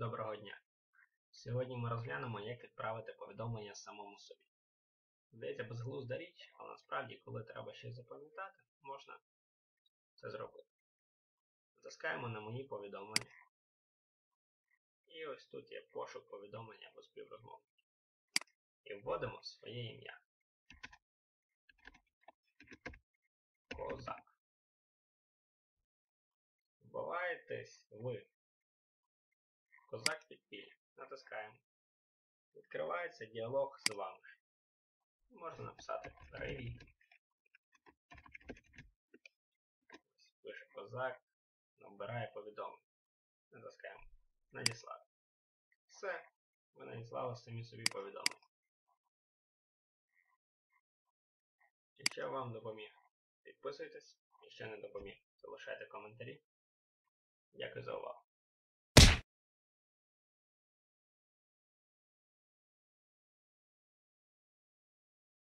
Доброго дня. Сьогодні ми розглянемо, як відправити повідомлення самому собі. Здається, безглузда річ, але насправді, коли треба щось запам'ятати, можна це зробити. Натискаємо на мої повідомлення. І ось тут є пошук повідомлення або співрозмовники. І вводимо своє ім'я. Козак. Вбиваєтесь ви. Козак підпілля. Натискаємо. Відкривається діалог з вами. Можна написати Привіт. Ось Пише козак, набирає повідомлення. Натискаємо. Надіслати. Все. Ви надіслали самі собі повідомлення. Якщо вам допоміг, підписуйтесь. Якщо не допоміг, залишайте коментарі. Дякую за увагу.